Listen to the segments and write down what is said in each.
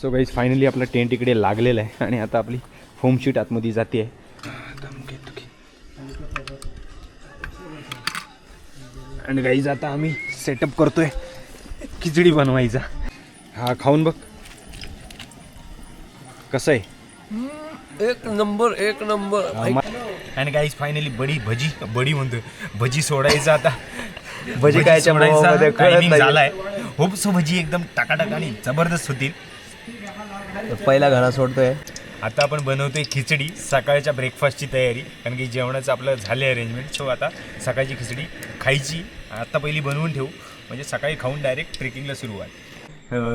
So guys finally आपला tent इकडे लागलेला आहे आणि आता आपली फोम शीट आतमध्ये जाते आणि गाईज आता आम्ही सेटअप करतोय. खिचडी बनवायचा. हा खाऊन बघ. कसं आहे? एक नंबर एक नंबर. आणि गाईज फायनली बडी भजी बडी म्हणतोय. भजी सोडायचं आता. भजी टायमिंग नाही. झालाय. होप सो भजी एकदम टाकाटाक आणि जबरदस्त होतील. पहिला घरा सोडतोय. आता आपण बनवतोय खिचडी सकाळच्या ब्रेकफास्टची तयारी. कारण की जेवणाचं आपलं झाले अरेंजमेंट सो आता सकाळची खिचडी खायची. आता पहिली बनवून ठेवू. म्हणजे सकाळी खाऊन डायरेक्ट ट्रेकिंगला सुरुवात.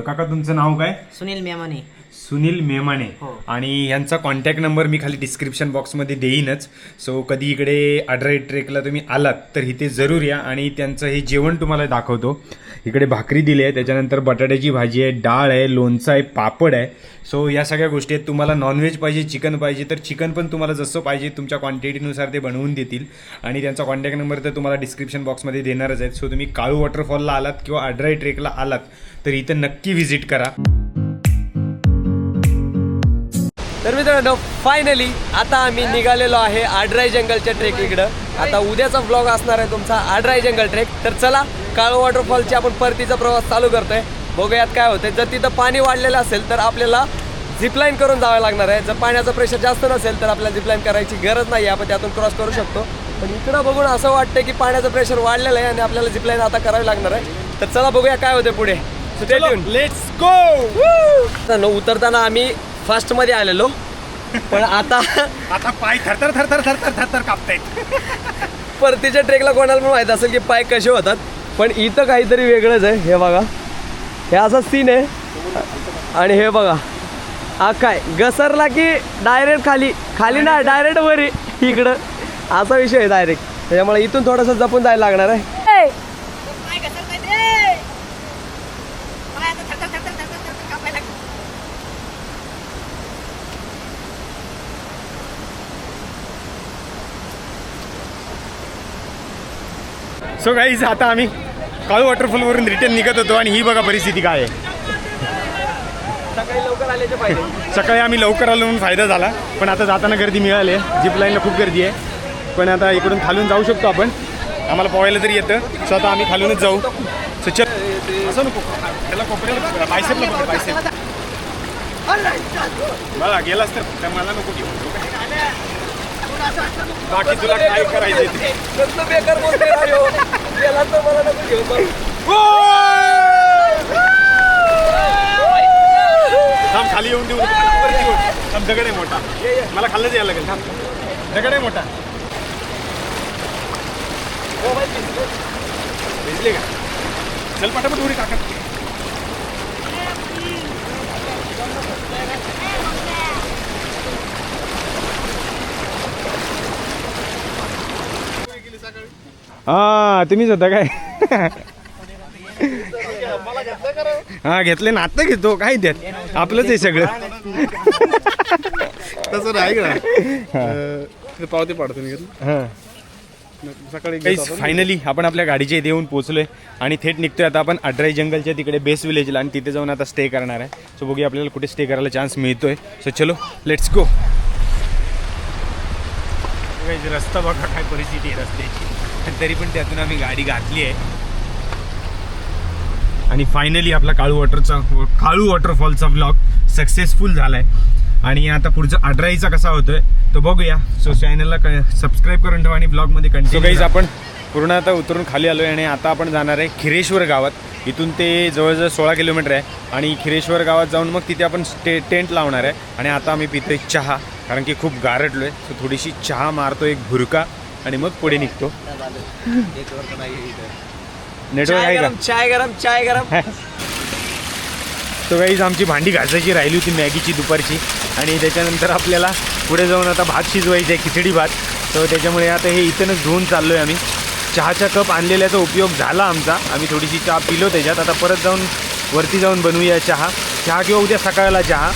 काका तुमचं नाव काय? सुनील मेमाने. सुनील मेमाने. हो. आणि यांचा कॉन्टॅक्ट नंबर मी खाली डिस्क्रिप्शन बॉक्समध्ये देईनच. सो कधी इकडे अड्राई ट्रेकला तुम्ही आलात तर इथे जरूर या. आणि त्यांचं हे जेवण तुम्हाला दाखवतो. इकडे भाकरी दिली आहे त्याच्यानंतर बटाट्याची भाजी आहे डाळ आहे लोणचं आहे पापड आहे. सो या सगळ्या गोष्टी आहेत. तुम्हाला नॉनव्हेज पाहिजे चिकन पाहिजे तर चिकन पण तुम्हाला जसं पाहिजे तुमच्या क्वांटिटीनुसार ते बनवून देतील. आणि त्यांचा कॉन्टॅक्ट नंबर तर तुम्हाला डिस्क्रिप्शन बॉक्समध्ये देणारच आहेत. सो तुम्ही काळू वॉटरफॉलला आलात किंवा अड्राई ट्रेकला आलात तर इथं नक्की व्हिजिट करा. तर मित्रांनो फायनली आता आम्ही निघालेलो आहे आडराई जंगलच्या ट्रेक इकडं. आता उद्याचा ब्लॉग असणार आहे तुमचा आडराई जंगल ट्रेक तर चला काळू वॉटरफॉलची आपण परतीचा प्रवास चालू करतोय. बघूयात काय होतंय. जर तिथं पाणी वाढलेलं असेल तर आपल्याला झिपलाईन करून जावं लागणार आहे. जर पाण्याचं प्रेशर जास्त नसेल तर आपल्याला झिपलाईन करायची गरज नाही आपण त्यातून क्रॉस करू शकतो. पण इकडं बघून असं वाटतं की पाण्याचं प्रेशर वाढलेलं आहे आणि आपल्याला झिपलाईन आता करावी लागणार आहे. तर चला बघूया काय होते पुढे. लेट्स गो न उतरताना आम्ही फास्टमध्ये आलेलो. पण आता आता पाय थरथर थरथर थरथर थरथर कापतायत. परतीच्या ट्रेकला कोणाला पण माहीत असेल की पाय कसे होतात. पण इथं काहीतरी वेगळंच आहे हे बघा. हे असा सीन आहे. आणि हे बघा. हा काय? घसरला की डायरेक्ट खाली. खाली ना डायरेक्ट वरी. इकडं. असा विषय आहे डायरेक्ट त्याच्यामुळे इथून थोडंसं जपून जायला लागणार आहे पाय घसरताय ते. पाय आता थरथर थरथर थरथर थरथर कापायला लागले. सो गाईज आता आम्ही काळू वॉटरफॉलवरून रिटर्न निघत होतो आणि ही बघा परिस्थिती काय आहे. सकाळी लवकर आल्याचे पाहिजे सकाळी आम्ही लवकर आलो म्हणून फायदा झाला. पण आता जाताना गर्दी मिळाली आहे. जिप लाईनला खूप गर्दी आहे. पण आता इकडून खालून जाऊ शकतो आपण. आम्हाला पोहायला तरी येतं. सो आता आम्ही खालूनच जाऊ. सो चल. असं नको. त्याला कोपऱ्याला बायसेपला पकड बायसेप. मला गेलास तर त्या मला नको घेऊ बाकी तुला काय करायचं बेकार. गेला तर मला नको घेऊ पण. थांब खाली येऊन देऊ वरती. थांब दगड आहे मोठा. मला खाल्लंच यायला लागेल. थांब. दगड आहे मोठा. भिजले. का? चल पटापट उडी काका हा तुम्हीच होता काय? हा घेतले ना आता घेतो काय द्यात आपलंच आहे सगळं. तसं नाही का पावते पाडतो मी हा. सकाळी फायनली आपण. आपल्या गाडीच्या इथे येऊन पोहोचलोय आणि थेट निघतोय आता आपण अड्राई जंगलच्या तिकडे बेस्ट विलेजला आणि तिथे जाऊन आता स्टे करणार आहे. सो बघूया आपल्याला कुठे स्टे करायला चान्स मिळतोय. सो चलो लेट्स गो रस्ता बघा काय परिस्थिती आहे रस्त्याची. तरी पण त्यातून आम्ही गाडी घातली आहे. आणि फायनली आपला काळू वॉटरचा काळू वॉटरफॉलचा ब्लॉग सक्सेसफुल झालाय. आणि आता पुढचा अठराईचा कसा होतोय तो बघूया. सो चॅनलला सबस्क्राईब करून ठेवा आणि ब्लॉगमध्ये कंटिन्यू गाईज आपण पूर्ण आता उतरून खाली आलोय आणि आता आपण जाणार आहे खिरेश्वर गावात. इथून ते जवळजवळ सोळा किलोमीटर आहे. आणि खिरेश्वर गावात जाऊन मग तिथे आपण स्टे टेंट लावणार आहे. आणि आता आम्ही पितोय चहा कारण की खूप गारटलोय. सो थोडीशी चहा मारतो एक भुरका. आणि मग पुढे निघतो. नेटवर्क चाय आहे का? चाय गरम चाय गरम तो गाईज आमची भांडी घासायची राहिली होती मॅगीची दुपारची. आणि त्याच्यानंतर आपल्याला पुढे जाऊन आता भात शिजवायचा आहे खिचडी भात. तर त्याच्यामुळे आता हे इथूनच धुवून चाललो आहे आम्ही. चहाचा कप आणलेल्याचा उपयोग झाला आमचा. आम्ही थोडीशी चहा पिलो त्याच्यात. आता परत जाऊन वरती जाऊन बनवूया चहा. चहा किंवा उद्या सकाळला चहा.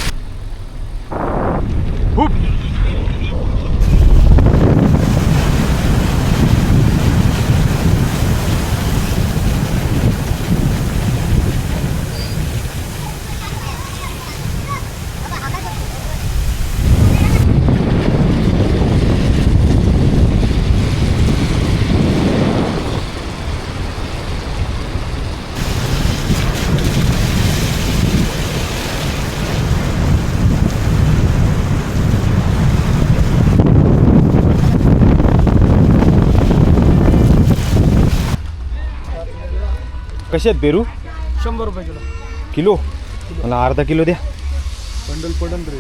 खूप कसे आहेत पेरू? शंभर रुपये किलो. किलो? मला अर्धा किलो द्या. बंडल पडन रे.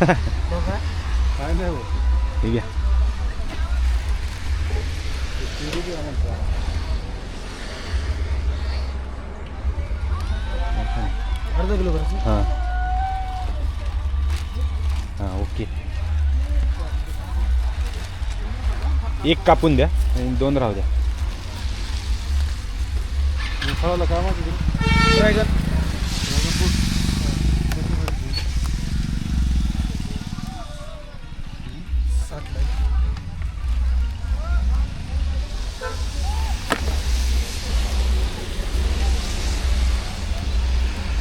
काय नाही हो. ठीक आहे अर्धा किलो करायचं हां. हां ओके. एक कापून द्या आणि दोन राहू द्या. फळाला काय ड्रॅगन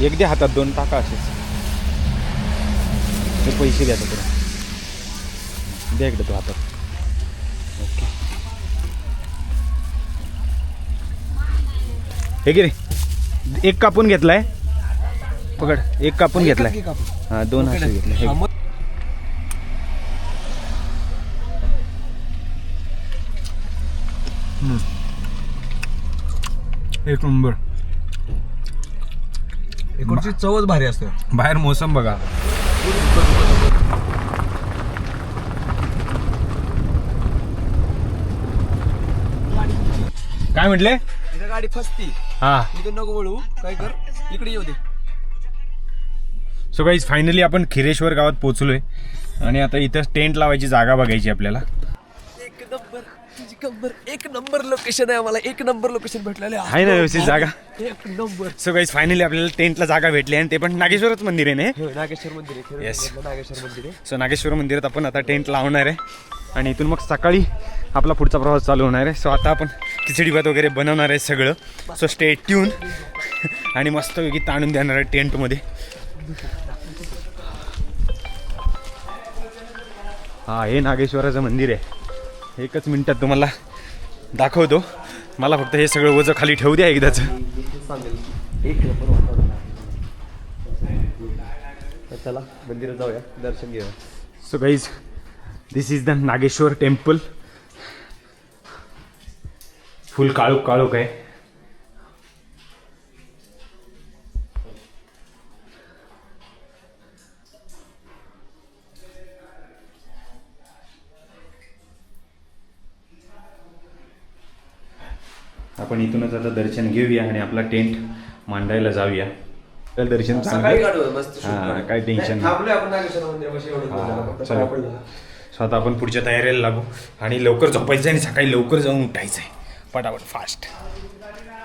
एक द्या हातात दोन टाका असेच. ते पैसे द्या तुला द्या इकडे तो हातात. हे की रे एक कापून घेतलाय. पकड एक कापून घेतलाय. हा दोन असे घेतले. एक नंबर. इकडची चवच भारी असते. बाहेर मोसम बघा. काय म्हटले? गाडी फसती. हा. इथून नको वळू काय कर? इकडे येऊ दे. सो गाईज फायनली आपण खिरेश्वर गावात पोहोचलोय. आणि आता इथं टेंट लावायची जागा बघायची आपल्याला. एक नंबर तुझी कंबर एक नंबर लोकेशन आहे आम्हाला. एक नंबर लोकेशन भेटलेले आहे. ना व्यवस्थित जागा? एक नंबर. सो गाईज फायनली आपल्याला टेंटला जागा भेटली आणि ते पण नागेश्वरच मंदिर आहे ना हे? नागेश्वर मंदिर आहे. Yes. म्हटलं नागेश्वर मंदिर आहे. सो नागेश्वर मंदिरात आपण आता टेंट लावणार आहे. आणि इथून मग सकाळी आपला पुढचा प्रवास चालू होणार आहे. सो आता आपण खिचडी भात वगैरे बनवणार आहे सगळं. सो स्टे ट्यून आणि मस्तपैकी ताणून देणार आहे टेंटमध्ये हा हे नागेश्वराचं मंदिर आहे. एकच मिनटात तुम्हाला दाखवतो. मला फक्त हे सगळं वजं खाली ठेवू द्या एकदाच. चला मंदिरात जाऊया. दर्शन घेऊया. So guys this is the Nageshwar temple full काळोख काळोख आहे आपण इथूनच आता दर्शन घेऊया आणि आपला टेंट मांडायला जाऊया तर दर्शन हा. काय tension नाही. थांबलोय आपण नागेश्वर मंदिरापाशी एवढं हा, बोलायला, फक्त चला. पाया पडलं. सो आता आपण पुढच्या तयारीला लागू आणि लवकर झोपायचं आणि सकाळी लवकर जाऊन उठायचं आहे पटापट फास्ट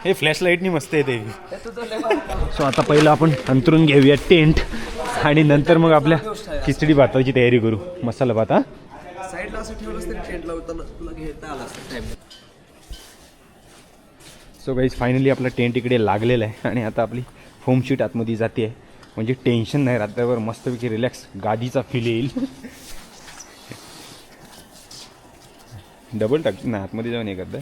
हे फ्लॅश लाईटनी मस्त येते सो आता पहिलं आपण अंतरून घेऊया टेंट आणि नंतर मग आपल्या खिचडी भाताची तयारी करू. मसाला भात हा? साईडला असं ठेवलं सो गाईज फायनली आपला टेंट इकडे लागलेला आहे आणि आता आपली फोम शीट आतमध्ये जाते आहे. म्हणजे टेन्शन नाही रात्रभर मस्तपैकी रिलॅक्स गादीचा फील येईल. डबल टाक ना आतमध्ये जाऊन हे करतं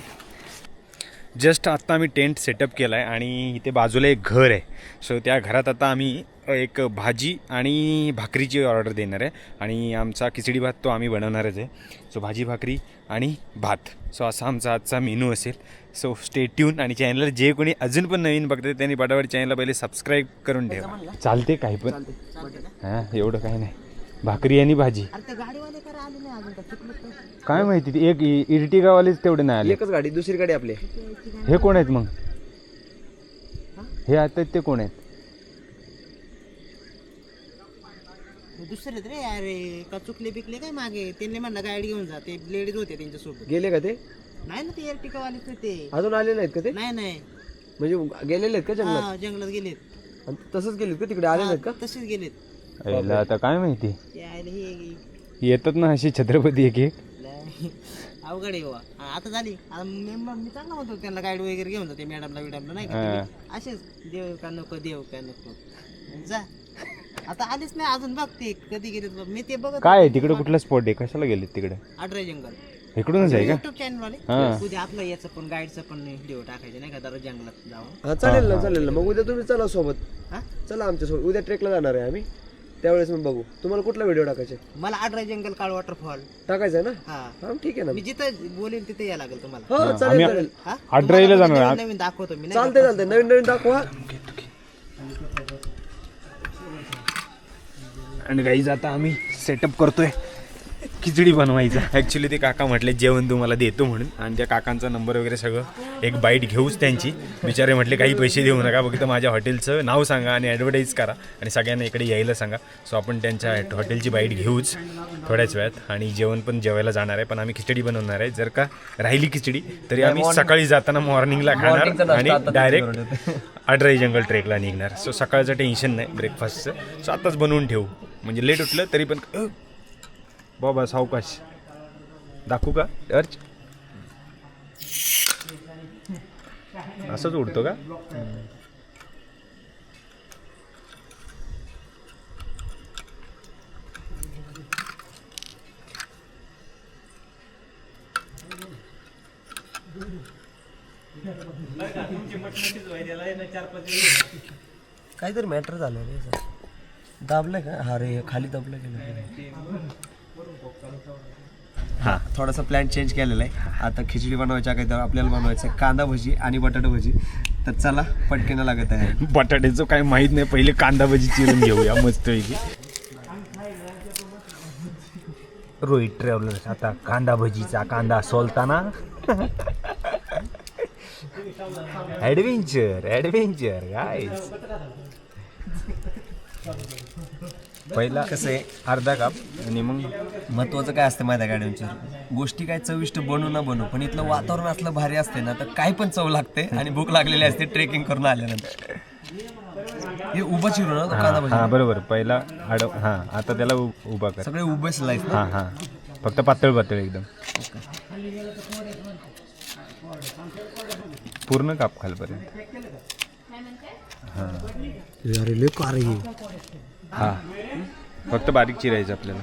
जस्ट आत्ता आम्ही टेंट सेटअप केला आहे आणि इथे बाजूला एक घर आहे. सो त्या घरात आता आम्ही एक भाजी आणि भाकरीची ऑर्डर देणार आहे. आणि आमचा खिचडी भात तो आम्ही बनवणारच आहे. सो भाजी भाकरी आणि भात. सो असा आमचा आजचा मेनू असेल. सो स्टे ट्यून आणि चॅनलला जे कोणी अजून पण नवीन बघते त्यांनी पटापट चॅनलला पहिले सबस्क्राईब करून ठेवा. चालते काही पण. हां एवढं काही नाही. भाकरी आणि भाजी. अरे ते गाडीवाले करा आले नाही अजून? का चुकलं तर. काय माहिती ते एक इ- इर्टिगावालेच तेवढे नाही आले. एकच गाडी दुसरी गाडी आपली. हे कोण आहेत मग? हे? आता ते कोण आहेत? दुसरे रे अरे का चुकले बिकले काय मागे? त्यांनी म्हणलं गाडी घेऊन जा ते लेडीज होते त्यांच्यासोबत. गेले का ते? नाही ना ते एअरटिकावालेच होते अजून आले नाहीत का ते? नाही नाही. म्हणजे गेलेले आहेत का जंगलात? हा जंगलात गेलेत. आणि तसंच गेलेत का तिकडे? आले नाहीत का? तसेच गेलेत. याला आता काय माहिती? येतात ना अशी छत्रपती एक एक. अवघड आहे बाबा हा, आता झाली. मेंबर मी चांगला म्हणतो त्यांना गाईड वगैरे घेऊन जाते मॅडमला विडमला नाही का हा. असेच देव का नको देव का नको. जा. आता आलीच नाही अजून बघ ते कधी गेलेत बघ मी ते बघत काय आहे? तिकडे कुठला स्पॉट आहे? कशाला गेले तिकडे? अड्रा जंगल. इकडूनच आहे का? युट्यूब चॅनल वाले. हा. उद्या आपलं याचं पण गाईडचं पण व्हिडिओ टाकायचे नाही का? जरा जंगलात जाऊन. चालेल ना चालेल ना. मग उद्या तुम्ही चला सोबत. हा? चला आमच्यासोबत उद्या ट्रेकला जाणार आहे आम्ही. त्यावेळेस मी बघू. तुम्हाला कुठला व्हिडिओ टाकायचा आहे? मला आडराय जंगल काळ वॉटरफॉल टाकायचा आहे ना? हा. हा ठीक आहे ना. मी जिथं बोलेल तिथे या लागेल तुम्हाला. हो चालेल चालेल. हा? आडराईला तुम्हाला जाणार. नवीन नवीन दाखवतो मी नाही चालते चालते नवीन नवीन दाखवा. आणि गाईज आता आम्ही सेटअप करतोय. खिचडी बनवायचा. ॲक्च्युली ते काका म्हटले जेवण तुम्हाला देतो म्हणून. आणि त्या काकांचा नंबर वगैरे सगळं एक बाईट घेऊच त्यांची. बिचारे म्हटले काही पैसे देऊ नका फक्त माझ्या हॉटेलचं नाव सांगा आणि ॲडव्हर्टाईज करा आणि सगळ्यांना इकडे यायला सांगा. सो आपण त्यांच्या हॉटेलची बाईट घेऊच थोड्याच वेळात आणि जेवण पण जेवायला जाणार आहे पण आम्ही खिचडी बनवणार आहे. जर का राहिली खिचडी तरी आम्ही सकाळी जाताना मॉर्निंगला खाणार आणि डायरेक्ट अड्राई जंगल ट्रेकला निघणार. सो सकाळचं टेन्शन नाही ब्रेकफास्टचं सो आताच बनवून ठेवू. म्हणजे लेट उठलं तरी पण बाबा सावकाश. दाखवू का? अर्च. असंच उडतो का? काहीतरी मॅटर झालं रे. सर दाबलं का? हा रे खाली दाबलं गेलं. हां थोडासा प्लॅन चेंज केलेला आहे. आता खिचडी बनवायच्या काही तर आपल्याला बनवायचं आहे कांदा भजी आणि बटाटा भजी. तर चला पटकेनं लागत आहे. बटाट्याचं काय माहीत नाही पहिले कांदा भजी चिरून घेऊया मस्त रोहित ट्रॅव्हलर्स आता कांदा भजीचा कांदा सोलताना. ॲडव्हेंचर ॲडव्हेंचर काय पहिला कसं आहे? अर्धा काप आणि मग महत्वाचं काय असतं माहिती आहे गाड्यांचं गोष्टी काय चविष्ट बनू ना बनू पण इथलं वातावरण असलं भारी असते ना तर काय पण चव लागते आणि भूक लागलेली असते ट्रेकिंग करून आल्यानंतर. हे उभं चिरू ना कांदा हां बरोबर. पहिला आडव हां आता त्याला उ- उभा कर. सगळे उभे स्लाइस ना? हां हां. फक्त पातळ पातळ एकदम. पूर्ण काप खालपर्यंत. अरे लय कार हां. फक्त बारीक चिरायचं आपल्याला.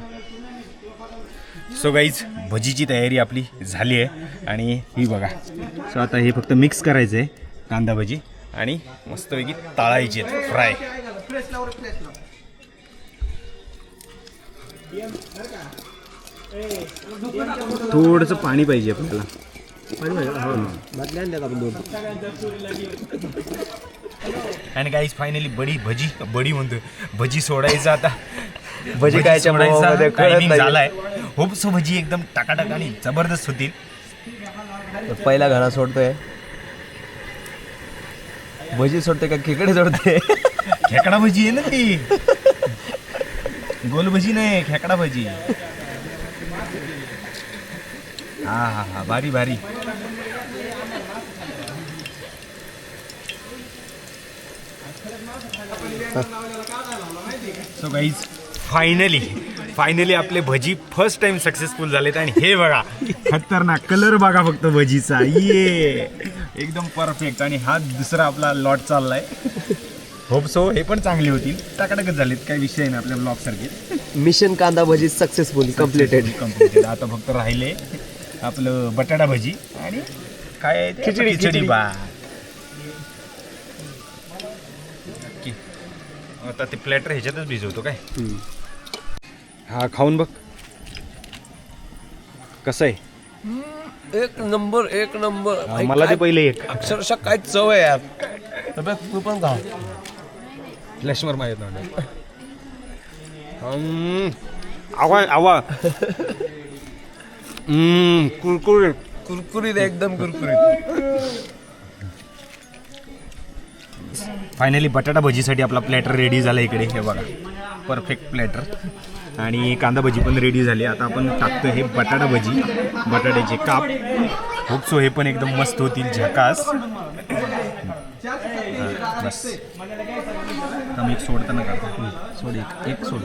सो गाईज भजीची तयारी आपली झाली आहे. आणि ही बघा. सो आता हे फक्त मिक्स करायचं आहे कांदा भजी. आणि मस्तपैकी ताळायची आहेत फ्राय थोडंसं पाणी पाहिजे आपल्याला. आणि काहीच फायनली बडी भजी बडी म्हणतोय. भजी सोडायचं आता. भजी खायच्या मोहामध्ये कळत टायमिंग नाही. झालाय. होप सो भजी एकदम टाकाटाक आणि जबरदस्त होतील. पहिला घरा सोडतोय. भजी सोडते का खेकडे सोडते खेकडा भजी आहे ना ती. गोल भजी नाही खेकडा भजी. हा हा हा भारी भारी. सो गाईज फायनली फायनली आपले भजी फर्स्ट टाइम सक्सेसफुल झालेत आणि हे बघा खतरनाक कलर बघा फक्त भजीचा. ये एकदम परफेक्ट आणि हा दुसरा आपला लॉट चाललाय. होप सो हे पण चांगले होतील. टाकाटाकच झालेत काही विषय नाही आपल्या ब्लॉग सारखे. मिशन कांदा भजी सक्सेसफुली कम्प्लिटेड कम्प्लिटेड आता फक्त राहिले आपलं बटाटा भजी आणि काय ते? खिचडी, खिचडी. बा. आता ते प्लॅटर ह्याच्यातच भिजवतो काय? हा खाऊन बघ. कसं आहे? एक नंबर एक नंबर. हा, मला ते पहिले एक. अक्षरशः काय चव आहे यार. बघ, तू पण खा फ्लॅशवर माहीत नव्हतं आवा आवा हम्म, कुरकुरीत. कुरकुरीत एकदम कुरकुरीत. फायनली बटाटा भजीसाठी आपला प्लॅटर रेडी झाला इकडे. हे बघा. परफेक्ट प्लॅटर आणि कांदा भजी पण रेडी झाली. आता आपण टाकतो हे बटाटा भजी. बटाट्याचे काप. खूप सो हे पण एकदम मस्त होतील झकास. बस. एक सोडताना काढतो. सोड एक एक सोड.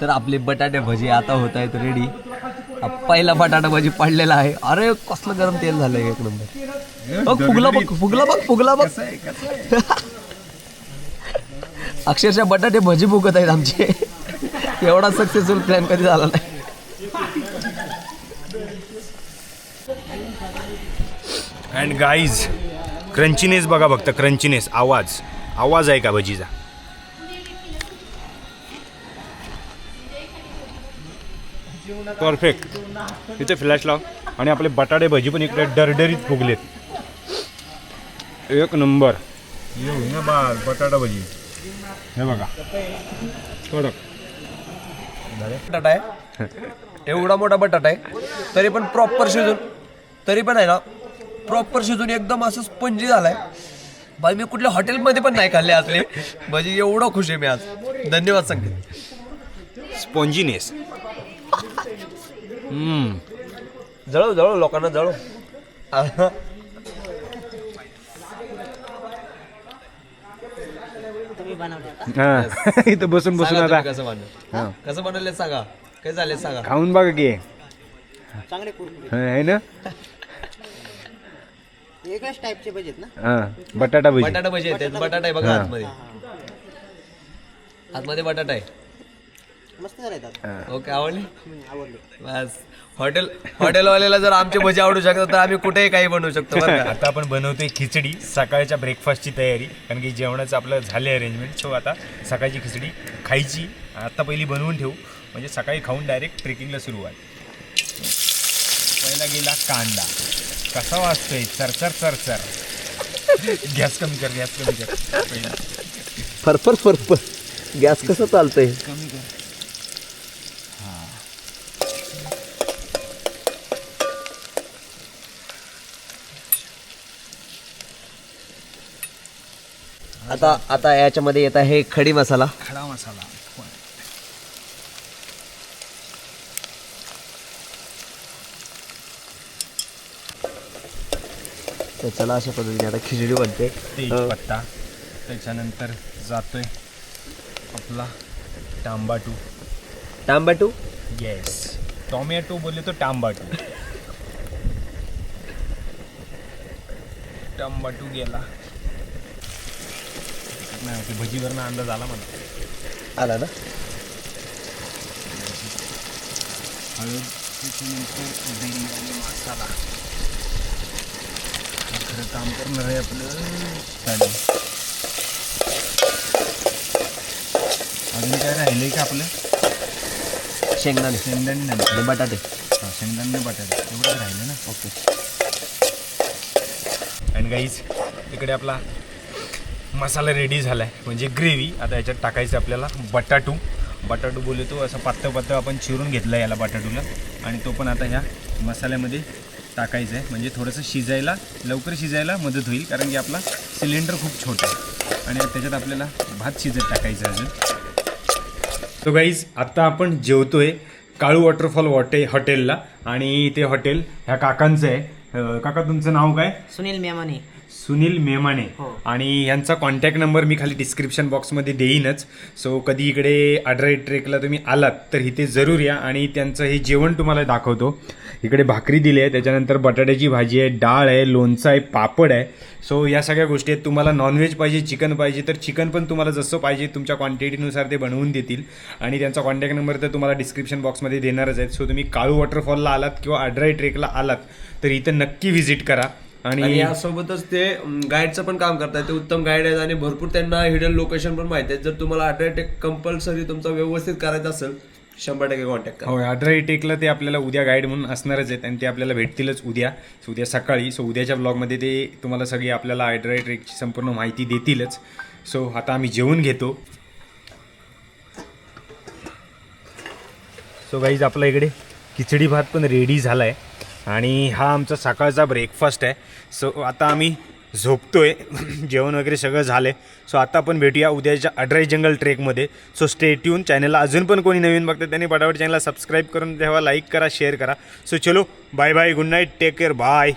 तर आपले बटाटे भजी आता होत आहेत रेडी पहिला बटाटा भजी पडलेला आहे. अरे कसलं गरम तेल झालंय एक नंबर. बघ फुगला बघ फुगला बघ फुगला बघ. अक्षरशः बटाटे भजी फुगत आहेत आमचे. एवढा सक्सेसफुल प्लॅन कधी झाला नाही. अँड गाईज क्रंचीनेस बघा फक्त क्रंचीनेस आवाज. आवाज आहे का भजीचा? परफेक्ट तिथे फ्लॅश लाव. आणि आपले बटाटे भजी पण इकडे डरडरीत फुगलेत. एक नंबर येऊ ना बा बटाटा भजी. हे बघा. कडक. बटाटा आहे. एवढा मोठा बटाटा आहे. तरी पण प्रॉपर शिजून तरी पण आहे ना प्रॉपर शिजून एकदम असं स्पंजी झालाय. भाई मी कुठल्या हॉटेलमध्ये पण नाही खाल्ले असले. म्हणजे एवढं खुश आहे मी आज. धन्यवाद संकेत. स्पॉन्जिनेस. जळव जळव लोकांना जळव तुम्ही बनवले हा इथं बसून बसून सांगा आता. कसं बनलं कसं बनवले सांगा? काय झाले सांगा? खाऊन बघा की. चांगले कुरकुरे आहे ना? वेगळ्याच टाईपचे बजेट ना? हा बटाटा भजी. बटाटा भजी येते बटाटा आहे बघा आतमध्ये. आतमध्ये बटाटा आहे. मस्त झाले आहेत ओके आवडली? आवडले. बस. हॉटेल हॉटेलवाल्याला जर आमची भजी आवडू शकतात तर आम्ही कुठेही काही बनवू शकतो बरं का? आता आपण बनवतोय खिचडी सकाळच्या ब्रेकफास्टची तयारी कारण की जेवणाचं आपलं झाले अरेंजमेंट सो आता सकाळची खिचडी खायची आता पहिली बनवून ठेवू. म्हणजे सकाळी खाऊन डायरेक्ट ट्रेकिंगला सुरुवात. पहिला गेला कांदा. कसा वाजतोय चरचर चरचर गॅस कमी कर गॅस कमी कर. पहिला फरफर फरफर. गॅस कसं चालतंय? कमी कर. आता आता याच्यामध्ये येत आहे खडी मसाला. खडा मसाला. तर चला अशा पद्धतीने आता खिचडी बनते. तेजपत्ता त्याच्यानंतर जातोय आपला टांबाटू टांबाटू येस टॉमॅटो बोलले तो टांबाटू टांबाटू गेला. नाही ते भजीवरनं अंदाज आला मला आला ना? हळद त्याच्यानंतर बिर्याणी मसाला. खरं काम करणार आहे आपलं. साडी अजून काय राहिलंय का आपलं? शेंगदाणे. शेंगदाणे नाही. आणि बटाटे. हा, शेंगदाणे बटाटे. एवढंच राहिलं ना? ओके. आणि गाईज इकडे आपला मसाला रेडी झाला आहे म्हणजे ग्रेव्ही आता याच्यात टाकायचं आपल्याला बटाटू. बटाटू बोलतो असं पातळ पातळ आपण चिरून घेतला याला बटाटूला. आणि तो पण आता ह्या मसाल्यामध्ये टाकायचं आहे म्हणजे थोडंसं शिजायला लवकर शिजायला मदत होईल कारण की आपला सिलेंडर खूप छोटा आहे. आणि त्याच्यात आपल्याला भात शिजत टाकायचं आहे अजून. तो गाईज आत्ता आपण जेवतोय काळू वॉटरफॉल वॉटे हॉटेलला आणि ते हॉटेल ह्या काकांचं आहे. काका तुमचं नाव काय? सुनील मेमाने. सुनील मेमाने. हो. आणि यांचा कॉन्टॅक्ट नंबर मी खाली डिस्क्रिप्शन बॉक्समध्ये देईनच. सो कधी इकडे अड्राई ट्रेकला तुम्ही आलात तर इथे जरूर या. आणि त्यांचं हे जेवण तुम्हाला दाखवतो. इकडे भाकरी दिली आहे त्याच्यानंतर बटाट्याची भाजी आहे डाळ आहे लोणचं आहे पापड आहे. सो या सगळ्या गोष्टी आहेत. तुम्हाला नॉनव्हेज पाहिजे चिकन पाहिजे तर चिकन पण तुम्हाला जसं पाहिजे तुमच्या क्वांटिटीनुसार ते बनवून देतील. आणि त्यांचा कॉन्टॅक्ट नंबर तर तुम्हाला डिस्क्रिप्शन बॉक्समध्ये देणारच आहेत. सो तुम्ही काळू वॉटरफॉलला आलात किंवा अड्राई ट्रेकला आलात तर इथं नक्की व्हिजिट करा. आणि यासोबतच ते गाईडचं पण काम करतात ते उत्तम गाईड आहेत आणि भरपूर त्यांना हिडन लोकेशन पण माहिती आहेत. जर तुम्हाला अट्रॅक्ट कंपल्सरी तुमचा व्यवस्थित करायचं असेल शंभर टक्के कॉन्टॅक्ट करा. हो अठरा टेकला ते आपल्याला उद्या गाईड म्हणून असणारच आहेत आणि ते आपल्याला भेटतीलच उद्या. सो उद्या सकाळी सो उद्याच्या ब्लॉगमध्ये ते तुम्हाला सगळी आपल्याला अड्राई ट्रेकची संपूर्ण माहिती देतीलच. सो आता आम्ही जेवून घेतो. सो गाईज आपल्या इकडे खिचडी भात पण रेडी झाला आहे आणि हा आमचा सकाळचा ब्रेकफास्ट आहे. सो आता आम्ही झोपतोय. जेवण वगैरे सगळं झालं आहे सो आता आपण भेटूया उद्याच्या अड्राई जंगल ट्रेकमध्ये सो स्टे ट्यून चॅनलला अजून पण कोणी नवीन बघतं त्यांनी पटापट चॅनलला सबस्क्राईब करून ठेवा लाईक करा शेअर करा. सो चलो bye bye good night take care bye